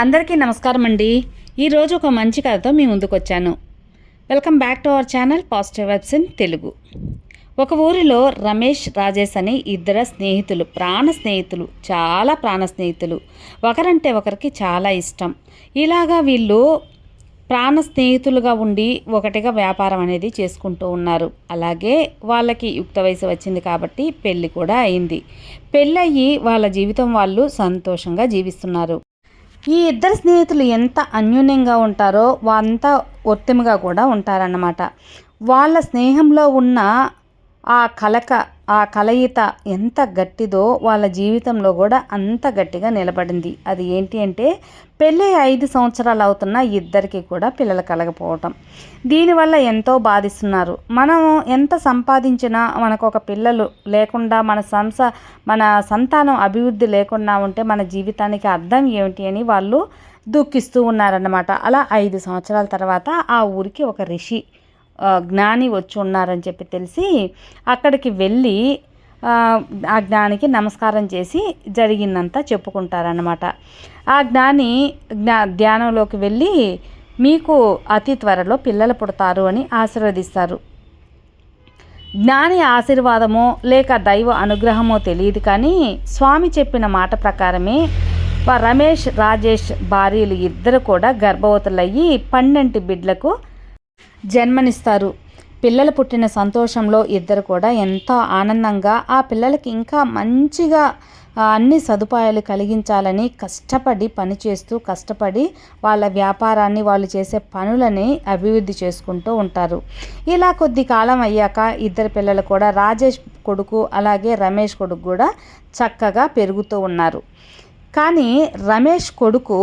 అందరికీ నమస్కారం అండి. ఈరోజు ఒక మంచి కథతో మీ ముందుకు వచ్చాను. Welcome back to our channel positive vibes in Telugu ఒక ఊరిలో రమేష్ రాజేష్ అని ఇద్దరు స్నేహితులు ప్రాణ స్నేహితులు చాలా ప్రాణ స్నేహితులు. ఒకరంటే ఒకరికి చాలా ఇష్టం. ఇలాగా వీళ్ళు ప్రాణ స్నేహితులుగా ఉండి ఒకటిగా వ్యాపారం అనేది చేసుకుంటూ ఉన్నారు. అలాగే వాళ్ళకి యుక్త వయసు వచ్చింది కాబట్టి పెళ్ళి కూడా అయింది. పెళ్ళయి వాళ్ళ జీవితం వాళ్ళు సంతోషంగా జీవిస్తున్నారు. ఈ ఇద్దరు స్నేహితులు ఎంత అన్యోన్యంగా ఉంటారో అంత ఒత్తిమిగా కూడా ఉంటారన్నమాట. వాళ్ళ స్నేహంలో ఉన్న ఆ కలక ఆ కలయిత ఎంత గట్టిదో వాళ్ళ జీవితంలో కూడా అంత గట్టిగా నిలబడింది. అది ఏంటి అంటే పెళ్ళి ఐదు సంవత్సరాలు అవుతున్న ఇద్దరికి కూడా పిల్లలు కలగపోవటం. దీనివల్ల ఎంతో బాధిస్తున్నారు. మనం ఎంత సంపాదించినా మనకు ఒక పిల్లలు లేకుండా మన సంస మన సంతానం అభివృద్ధి లేకుండా ఉంటే మన జీవితానికి అర్థం ఏమిటి అని వాళ్ళు దుఃఖిస్తూ ఉన్నారన్నమాట. అలా ఐదు సంవత్సరాల తర్వాత ఆ ఊరికి ఒక రిషి జ్ఞాని వచ్చి ఉన్నారని చెప్పి తెలిసి అక్కడికి వెళ్ళి ఆ, జ్ఞానికి నమస్కారం చేసి జరిగిందంతా చెప్పుకుంటారన్నమాట. ఆ జ్ఞాని జ్ఞా ధ్యానంలోకి వెళ్ళి మీకు అతి త్వరలో పిల్లలు పుడతారు అని ఆశీర్వదిస్తారు. జ్ఞాని ఆశీర్వాదమో లేక దైవ అనుగ్రహమో తెలియదు కానీ స్వామి చెప్పిన మాట ప్రకారమే ప- రమేష్ రాజేష్ భార్యలు ఇద్దరు కూడా గర్భవతులయ్యి పన్నెంటి బిడ్లకు జన్మనిస్తారు. పిల్లలు పుట్టిన సంతోషంలో ఇద్దరు కూడా ఎంతో ఆనందంగా ఆ పిల్లలకి ఇంకా మంచిగా అన్ని సదుపాయాలు కలిగించాలని కష్టపడి పనిచేస్తూ కష్టపడి వాళ్ళ వ్యాపారాన్ని వాళ్ళు చేసే పనులని అభివృద్ధి చేసుకుంటూ ఉంటారు. ఇలా కొద్ది కాలం అయ్యాక ఇద్దరు పిల్లలు కూడా రాజేష్ కొడుకు అలాగే రమేష్ కొడుకు కూడా చక్కగా పెరుగుతూ ఉన్నారు. కానీ రమేష్ కొడుకు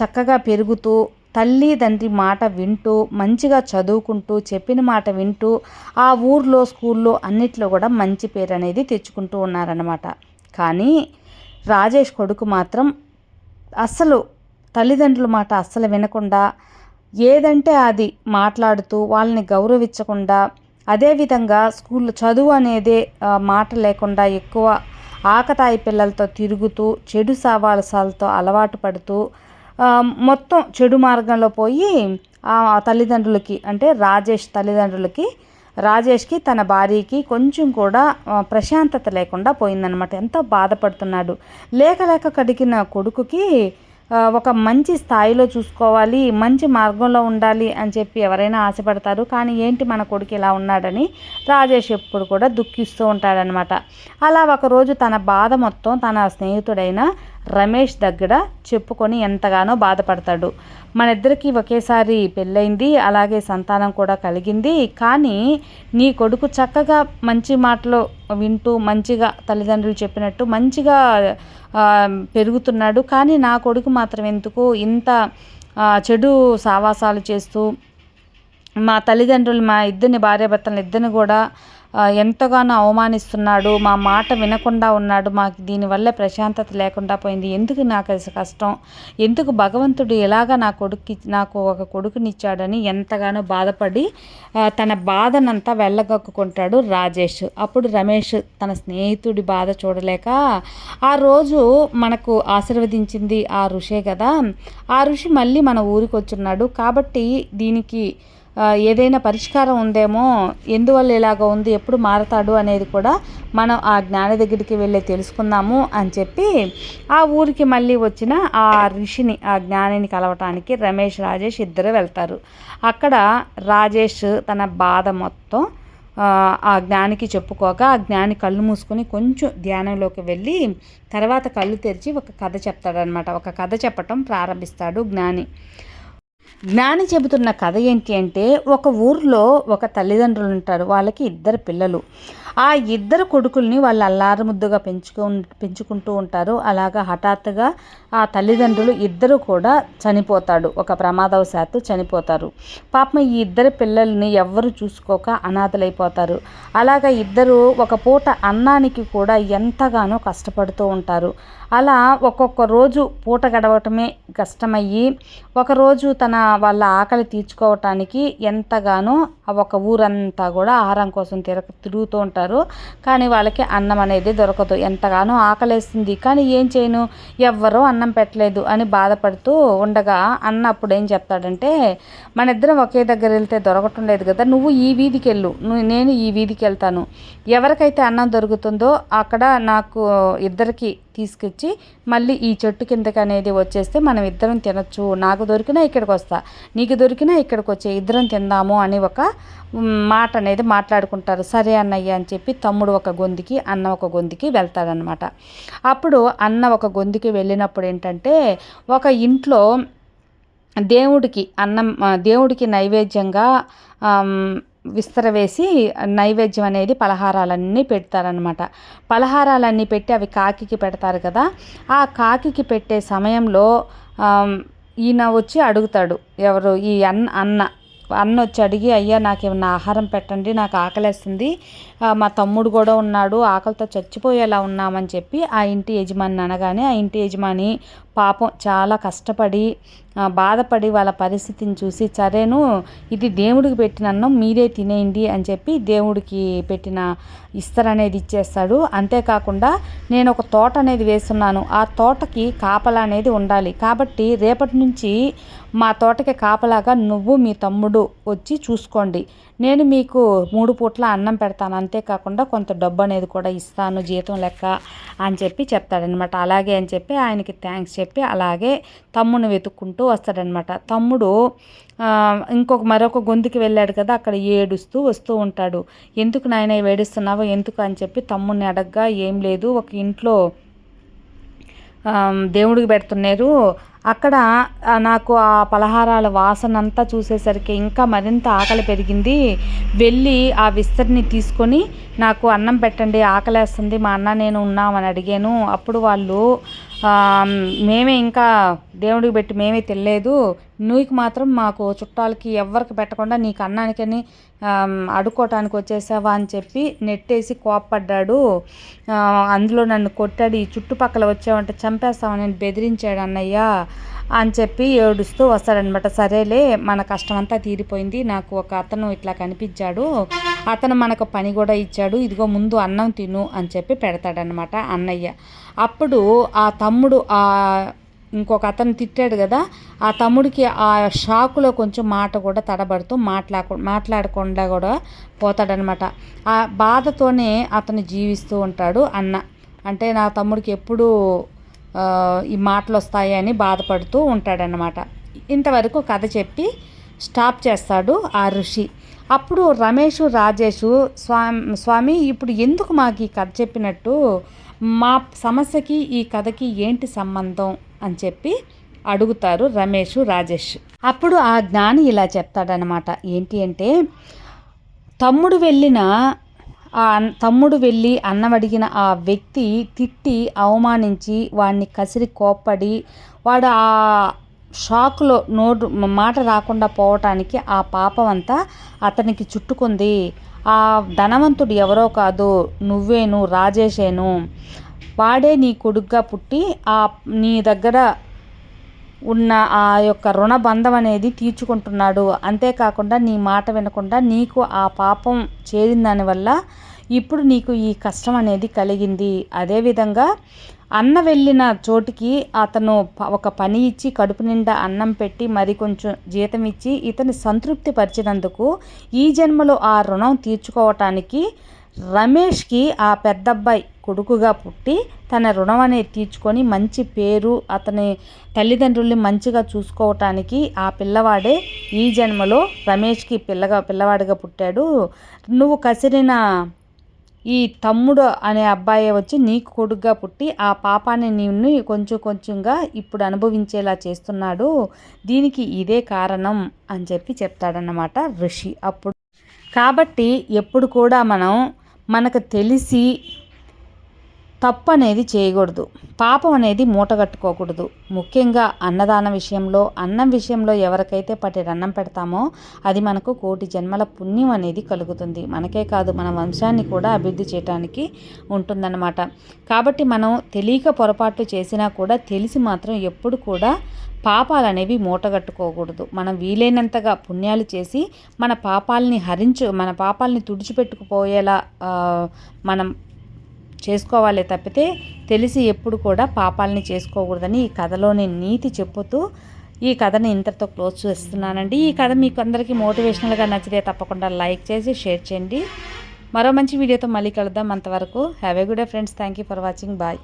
చక్కగా పెరుగుతూ తల్లి తండ్రి మాట వింటూ మంచిగా చదువుకుంటూ చెప్పిన మాట వింటూ ఆ ఊర్లో స్కూల్లో అన్నిట్లో కూడా మంచి పేరు అనేది తెచ్చుకుంటూ ఉన్నారన్నమాట. కానీ రాజేష్ కొడుకు మాత్రం అస్సలు తల్లిదండ్రుల మాట అస్సలు వినకుండా ఏదంటే అది మాట్లాడుతూ వాళ్ళని గౌరవించకుండా అదేవిధంగా స్కూల్లో చదువు అనేదే మాట లేకుండా ఎక్కువ ఆకతాయి పిల్లలతో తిరుగుతూ చెడు సావాసాలతో అలవాటు పడుతూ మొత్తం చెడు మార్గంలో పోయి ఆ తల్లిదండ్రులకి అంటే రాజేష్ తల్లిదండ్రులకి రాజేష్కి తన భార్యకి కొంచెం కూడా ప్రశాంతత లేకుండా పోయిందనమాట ఎంతో బాధపడుతున్నాడు. లేక లేక కడిగిన కొడుకుకి ఒక మంచి స్థాయిలో చూసుకోవాలి మంచి మార్గంలో ఉండాలి అని చెప్పి ఎవరైనా ఆశపడతారు. కానీ ఏంటి మన కొడుకు ఇలా ఉన్నాడని రాజేష్ ఎప్పుడు కూడా దుఃఖిస్తూ ఉంటాడనమాట అలా ఒకరోజు తన బాధ మొత్తం తన స్నేహితుడైన రమేష్ దగ్గర చెప్పుకొని ఎంతగానో బాధపడతాడు. మన ఇద్దరికి ఒకేసారి పెళ్ళైంది అలాగే సంతానం కూడా కలిగింది. కానీ నీ కొడుకు చక్కగా మంచి మాటలు వింటూ మంచిగా తల్లిదండ్రులు చెప్పినట్టు మంచిగా పెరుగుతున్నాడు. కానీ నా కొడుకు మాత్రం ఎందుకు ఇంత చెడు సావాసాలు చేస్తూ మా తల్లిదండ్రులు మా ఇద్దరిని భార్యాభర్తలను ఇద్దరిని కూడా ఎంతగానో అవమానిస్తున్నాడు మా మాట వినకుండా ఉన్నాడు మాకు దీనివల్ల ప్రశాంతత లేకుండా పోయింది. ఎందుకు నాకు అది కష్టం? ఎందుకు భగవంతుడు ఎలాగ నా కొడుకు నాకు ఒక కొడుకునిచ్చాడని ఎంతగానో బాధపడి తన బాధనంతా వెళ్ళగక్కుకుంటాడు రాజేష్. అప్పుడు రమేష్ తన స్నేహితుడి బాధ చూడలేక ఆ రోజు మనకు ఆశీర్వదించింది ఆ ఋషే కదా. ఆ ఋషి మళ్ళీ మన ఊరికి వచ్చున్నాడు కాబట్టి దీనికి ఏదైనా పరిష్కారం ఉందేమో ఎందువల్ల ఇలాగ ఉంది ఎప్పుడు మారతాడు అనేది కూడా మనం ఆ జ్ఞాని దగ్గరికి వెళ్ళి తెలుసుకుందాము అని చెప్పి ఆ ఊరికి మళ్ళీ వచ్చిన ఆ ఋషిని ఆ జ్ఞానిని కలవటానికి రమేష్ రాజేష్ ఇద్దరు వెళ్తారు. అక్కడ రాజేష్ తన బాధ మొత్తం ఆ, ఆ జ్ఞానికి చెప్పుకోగా ఆ జ్ఞాని కళ్ళు మూసుకొని కొంచెం ధ్యానంలోకి వెళ్ళి తర్వాత కళ్ళు తెరిచి ఒక కథ చెప్తాడనమాట ఒక కథ చెప్పటం ప్రారంభిస్తాడు జ్ఞాని. జ్ఞాని చెబుతున్న కథ ఏంటి అంటే ఒక ఊర్లో ఒక తల్లిదండ్రులు ఉంటారు. వాళ్ళకి ఇద్దరు పిల్లలు. ఆ ఇద్దరు కొడుకుల్ని వాళ్ళు అల్లారు ముద్దుగా పెంచుకు పెంచుకుంటూ ఉంటారు. అలాగా హఠాత్తుగా ఆ తల్లిదండ్రులు ఇద్దరు కూడా చనిపోతాడు. ఒక ప్రమాదవశాత్తు చనిపోతారు. పాపం ఈ ఇద్దరు పిల్లల్ని ఎవ్వరు చూసుకోక అనాథలైపోతారు. అలాగా ఇద్దరు ఒక పూట అన్నానికి కూడా ఎంతగానో కష్టపడుతూ ఉంటారు. అలా ఒక్కొక్క రోజు పూట గడవటమే కష్టమయ్యి ఒకరోజు తన వాళ్ళ ఆకలి తీర్చుకోవటానికి ఎంతగానో ఆ ఒక ఊరంతా కూడా ఆహారం కోసం తిరగ తిరుగుతూ ఉంటారు. కానీ వాళ్ళకి అన్నం అనేది దొరకదు. ఎంతగానో ఆకలేస్తుంది కానీ ఏం చేయను? ఎవ్వరూ అన్నం పెట్టలేదు అని బాధపడుతూ ఉండగా అన్న అప్పుడు ఏం చెప్తాడంటే మన ఇద్దరం ఒకే దగ్గర వెళ్తే దొరకటం లేదు కదా. నువ్వు ఈ వీధికి వెళ్ళు. నువ్వు నేను ఈ వీధికి వెళ్తాను. ఎవరికైతే అన్నం దొరుకుతుందో అక్కడ నాకు ఇద్దరికి తీసుకొచ్చి మళ్ళీ ఈ చెట్టు కిందకి అనేది వచ్చేస్తే మనం ఇద్దరం తినచ్చు. నాకు దొరికినా ఇక్కడికి వస్తా. నీకు దొరికినా ఇక్కడికి వచ్చే ఇద్దరం తిందాము అని ఒక మాట అనేది మాట్లాడుకుంటారు. సరే అన్నయ్య అని చెప్పి తమ్ముడు ఒక గొంతుకి అన్న ఒక గొంతుకి వెళ్తాడనమాట అప్పుడు అన్న ఒక గొంతుకి వెళ్ళినప్పుడు ఏంటంటే ఒక ఇంట్లో దేవుడికి అన్నం దేవుడికి నైవేద్యంగా విస్తరవేసి నైవేద్యం అనేది పలహారాలన్నీ పెడతారనమాట పలహారాలన్నీ పెట్టి అవి కాకికి పెడతారు కదా ఆ కాకికి పెట్టే సమయంలో ఈయన వచ్చి అడుగుతాడు ఎవరు ఈ అన్న అన్న అన్న వచ్చి అడిగి అయ్యా నాకేమన్నా ఆహారం పెట్టండి నాకు ఆకలేస్తుంది మా తమ్ముడు కూడా ఉన్నాడు ఆకలితో చచ్చిపోయేలా ఉన్నామని చెప్పి ఆ ఇంటి యజమాని అనగానే ఆ ఇంటి యజమాని పాపం చాలా కష్టపడి బాధపడి వాళ్ళ పరిస్థితిని చూసి సరేను ఇది దేవుడికి పెట్టిన అన్నం మీరే తినేయండి అని చెప్పి దేవుడికి పెట్టిన ఇస్తర్ అనేది ఇచ్చేస్తాడు. అంతేకాకుండా నేను ఒక తోట అనేది వేస్తున్నాను. ఆ తోటకి కాపలా అనేది ఉండాలి. కాబట్టి రేపటి నుంచి మా తోటకి కాపలాగా నువ్వు మీ తమ్ముడు వచ్చి చూసుకోండి. నేను మీకు మూడు పూట్ల అన్నం పెడతాను. అంతేకాకుండా కొంత డబ్బు అనేది కూడా ఇస్తాను జీతం లెక్క అని చెప్పి చెప్తాడనమాట. అలాగే అని చెప్పి ఆయనకి థ్యాంక్స్ చెప్పి అలాగే తమ్ముడిని వెతుక్కుంటూ వస్తాడనమాట. తమ్ముడు ఇంకొక మరొక గొంతుకి వెళ్ళాడు కదా అక్కడ ఏడుస్తూ వస్తూ ఉంటాడు. ఎందుకు నాయన ఏడుస్తున్నావో? ఎందుకు? అని చెప్పి తమ్ముడిని అడగ్గా ఏం లేదు ఒక ఇంట్లో దేవుడికి పెడుతున్నారు అక్కడ నాకు ఆ పలహారాల వాసన అంతా చూసేసరికి ఇంకా మరింత ఆకలి పెరిగింది. వెళ్ళి ఆ విస్తరిని తీసుకొని నాకు అన్నం పెట్టండి ఆకలేస్తుంది మా అన్న నేను ఉన్నామని అడిగాను. అప్పుడు వాళ్ళు మేమే ఇంకా దేవుడికి పెట్టి మేమే తెలియలేదు నువ్వుకి మాత్రం మాకు చుట్టాలకి ఎవ్వరికి పెట్టకుండా నీకు అన్నానికని ఆమ్, అడుక్కోవటానికి వచ్చేసావా అని చెప్పి నెట్టేసి కోప్పడ్డాడు. అందులో నన్ను కొట్టాడు. ఈ చుట్టుపక్కల వచ్చావంటే చంపేస్తామని బెదిరించాడు అన్నయ్య అని చెప్పి ఏడుస్తూ వస్తాడనమాట సరేలే మన కష్టం అంతా తీరిపోయింది. నాకు ఒక అతను ఇట్లా కనిపించాడు. అతను మనకు పని కూడా ఇచ్చాడు. ఇదిగో ముందు అన్నం తిను అని చెప్పి పెడతాడనమాట అన్నయ్య. అప్పుడు ఆ తమ్ముడు ఆ ఇంకొక అతను తిట్టాడు కదా ఆ తమ్ముడికి ఆ షాకులో కొంచెం మాట కూడా తడబడుతూ మాట్లాడ మాట్లాడకుండా కూడా పోతాడనమాట. ఆ బాధతోనే అతను జీవిస్తూ ఉంటాడు అన్న. అంటే నా తమ్ముడికి ఎప్పుడు ఈ మాటలు వస్తాయని బాధపడుతూ ఉంటాడనమాట. ఇంతవరకు కథ చెప్పి స్టాప్ చేస్తాడు ఆ ఋషి. అప్పుడు రమేష్ రాజేష్ స్వామి స్వామి ఇప్పుడు ఎందుకు మాకు ఈ కథ చెప్పినట్టు మా సమస్యకి ఈ కథకి ఏంటి సంబంధం? అని చెప్పి అడుగుతారు రమేష్ రాజేష్. అప్పుడు ఆ జ్ఞాని ఇలా చెప్తాడనమాట ఏంటి అంటే తమ్ముడు వెళ్ళిన ఆ తమ్ముడు వెళ్ళి అన్నమడిగిన ఆ వ్యక్తి తిట్టి అవమానించి వాడిని కసిరి కోప్పడి వాడు ఆ షాక్లో నోటు మాట రాకుండా పోవటానికి ఆ పాపం అంతా అతనికి చుట్టుకుంది. ఆ ధనవంతుడు ఎవరో కాదు నువ్వేను రాజేషేను. వాడే నీ కొడుగ్గా పుట్టి ఆ నీ దగ్గర ఉన్న ఆ యొక్క రుణబంధం అనేది తీర్చుకుంటున్నాడు. అంతేకాకుండా నీ మాట వినకుండా నీకు ఆ పాపం చేరిన దానివల్ల ఇప్పుడు నీకు ఈ కష్టం అనేది కలిగింది. అదేవిధంగా అన్న వెళ్ళిన చోటికి అతను ప- ఒక పని ఇచ్చి కడుపు నిండా అన్నం పెట్టి మరి కొంచెం జీతం ఇచ్చి ఇతని సంతృప్తి పరిచినందుకు ఈ జన్మలో ఆ రుణం తీర్చుకోవటానికి రమేష్కి ఆ పెద్దబ్బాయి కొడుకుగా పుట్టి తన రుణం అనేది తీర్చుకొని మంచి పేరు అతని తల్లిదండ్రుల్ని మంచిగా చూసుకోవటానికి ఆ పిల్లవాడే ఈ జన్మలో రమేష్కి పిల్లగా పిల్లవాడిగా పుట్టాడు. నువ్వు కసిరిన ఈ తమ్ముడు అనే అబ్బాయి వచ్చి నీకు కొడుగ్గా పుట్టి ఆ పాపాన్ని నిన్ను కొంచెం కొంచెంగా ఇప్పుడు అనుభవించేలా చేస్తున్నాడు. దీనికి ఇదే కారణం అని చెప్పి చెప్తాడన్నమాట ఋషి. అప్పుడు కాబట్టి ఎప్పుడు కూడా మనం మనకు తెలిసి తప్పు అనేది చేయకూడదు. పాపం అనేది మూటగట్టుకోకూడదు ముఖ్యంగా అన్నదాన విషయంలో అన్నం విషయంలో ఎవరికైతే పట్టి అన్నం పెడతామో అది మనకు కోటి జన్మల పుణ్యం అనేది కలుగుతుంది. మనకే కాదు మన వంశాన్ని కూడా అభివృద్ధి చేయడానికి ఉంటుందన్నమాట. కాబట్టి మనం తెలియక పొరపాట్లు చేసినా కూడా తెలిసి మాత్రం ఎప్పుడు కూడా పాపాలు అనేవి మూటగట్టుకోకూడదు మనం వీలైనంతగా పుణ్యాలు చేసి మన పాపాలని హరించు మన పాపాలని తుడిచిపెట్టుకుపోయేలా మనం చేసుకోవాలి తప్పితే తెలిసి ఎప్పుడు కూడా పాపాలని చేసుకోకూడదని ఈ కథలోని నీతి చెప్పుతూ ఈ కథని ఇంతటితో క్లోజ్ చేస్తున్నానండి. ఈ కథ మీకు అందరికీ మోటివేషనల్గా నచ్చితే తప్పకుండా లైక్ చేసి షేర్ చేయండి. మరో మంచి వీడియోతో మళ్ళీ కలుద్దాం. అంతవరకు have a good day friends. Thank you for watching. Bye.